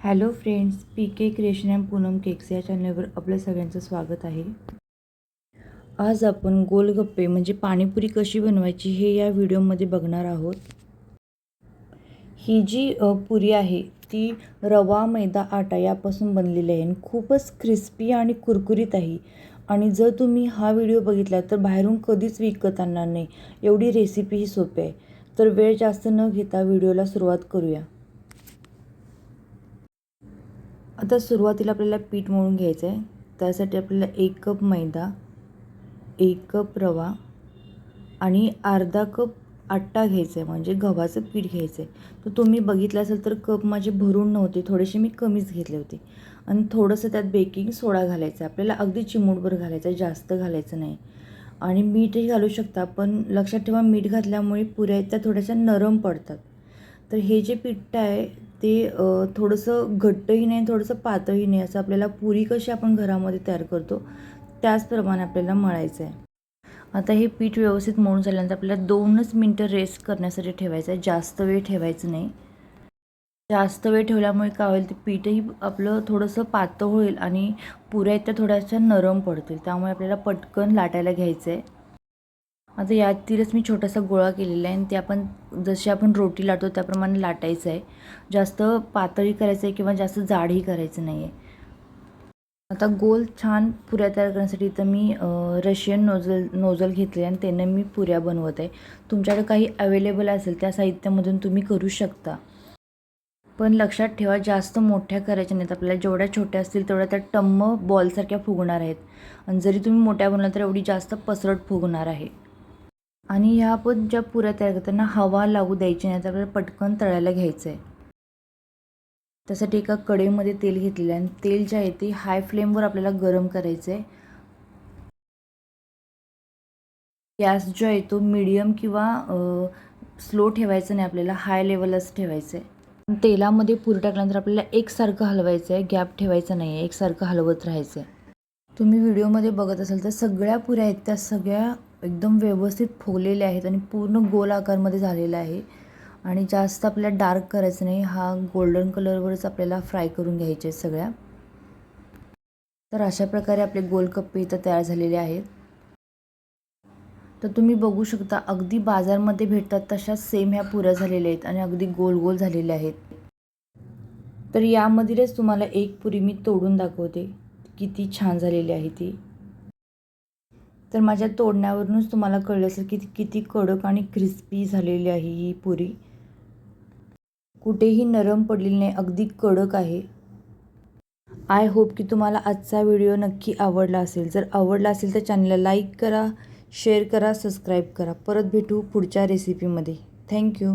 Hello friends P K creation and Poonam cakes या चॅनलवर आपलं सगळ्यांचं स्वागत आहे. आज आपण गोलगप्पे म्हणजे पाणीपुरी कशी बनवायची हे या व्हिडिओमध्ये बघणार आहोत. ही जी पुरी आहे ती रवा मैदा आटा यापासून बनलेली आहे आणि खूपच क्रिस्पी आणि कुरकुरीत आहे. आणि जर तुम्ही हा व्हिडिओ बघितला तर बाहेरून कधीच विकत आणणार नाही. एवढी रेसिपी ही सोपी आहे. तर वेळ जास्त न घेता व्हिडिओला सुरुवात करूया. आता सुरुवातीला आपल्याला पीठ मळून घ्यायचं आहे त्यासाठी आपल्याला एक कप मैदा एक कप रवा आणि अर्धा कप आट्टा घ्यायचा आहे म्हणजे गव्हाचं पीठ घ्यायचं आहे तर तुम्ही बघितलं असेल तर कप माझे भरून नव्हते थोडेसे मी कमीच घेतले होते. आणि थोडंसं त्यात बेकिंग सोडा घालायचा आहे आपल्याला अगदी चिमूटभर घालायचं आहे जास्त घालायचं नाही. आणि मीठही घालू शकता पण लक्षात ठेवा मीठ घातल्यामुळे पुऱ्या त्या थोड्याशा नरम पडतात. तर हे जे पिठं आहे ते थोडंसं घट्टही नाही थोडंसं पातळही नाही असं आपल्याला पुरी कशी आपण घरामध्ये तयार करतो त्याचप्रमाणे आपल्याला मळायचं आहे. आता हे पीठ व्यवस्थित मळून झाल्यानंतर आपल्याला दोनच मिनटं रेस्ट करण्यासाठी ठेवायचं आहे. जास्त वेळ ठेवायचं नाही. जास्त वेळ ठेवल्यामुळे काय होईल ते पीठही आपलं थोडंसं पातळ होईल आणि पुऱ्या आहेत त्या थोड्याशा नरम पडतील. त्यामुळे आपल्याला पटकन लाटायला घ्यायचं आहे. आता यातीलच मी छोटासा गोळा केलेला आहे आणि ते आपण जशी आपण रोटी लाटतो त्याप्रमाणे लाटायचं आहे. जास्त पातळी करायचं आहे किंवा जास्त जाडही करायचं नाही आहे. आता गोल छान पुऱ्या तयार करण्यासाठी इथं मी रशियन नोझल नोझल घेतले आणि त्यानं मी पुऱ्या बनवत आहे. तुमच्याकडे काही अवेलेबल असेल त्या साहित्यामधून तुम्ही करू शकता. पण लक्षात ठेवा जास्त मोठ्या करायच्या नाहीत. आपल्याला जेवढ्या छोट्या असतील तेवढ्या त्या टम्म बॉलसारख्या फुगणार आहेत. आणि जरी तुम्ही मोठ्या बनवल्या तर एवढी जास्त पसरट फुगणार आहे. आणि ह्या आपण ज्या पुऱ्या तयार करताना हवा लागू द्यायची नाही तर आपल्याला पटकन तळायला घ्यायचं आहे त्यासाठी एका कढईमध्ये तेल घेतलेलं आहे. आणि तेल जे आहे ते हाय फ्लेमवर आपल्याला गरम करायचं आहे गॅस जो आहे तो मिडियम किंवा स्लो ठेवायचा नाही आपल्याला हाय लेवलच ठेवायचं आहे तेलामध्ये पुरी टाकल्यानंतर आपल्याला एकसारखं हलवायचं आहे गॅप ठेवायचा नाही आहे एकसारखं हलवत राहायचं आहे तुम्ही व्हिडिओमध्ये बघत असाल तर सगळ्या पुऱ्या आहेत त्या सगळ्या एकदम व्यवस्थित फुगलेले आहेत आणि पूर्ण गोल आकारमध्ये झालेला आहे. आणि जास्त आपल्याला डार्क करायचं नाही. हा गोल्डन कलरवरच आपल्याला फ्राय करून घ्यायचे आहेत सगळ्या. तर अशा प्रकारे आपले गोलकप्पे इथं तयार झालेले आहेत. तर तुम्ही बघू शकता अगदी बाजारमध्ये भेटतात तशाच सेम ह्या पुऱ्या झालेल्या आहेत आणि अगदी गोल गोल झालेल्या आहेत. तर यामधीलच तुम्हाला एक पुरी मी तोडून दाखवते. किती छान झालेली आहे ती. तर माझ्या तोडण्यावरूनच तुम्हाला कळलं असेल की किती कडक आणि क्रिस्पी झालेली आहे ही पुरी. कुठेही नरम पडलेली नाही अगदी कडक आहे. आय होप की तुम्हाला आजचा व्हिडिओ नक्की आवडला असेल. जर आवडला असेल तर चॅनलला लाईक करा शेअर करा सबस्क्राईब करा. परत भेटू पुढच्या रेसिपीमध्ये थँक्यू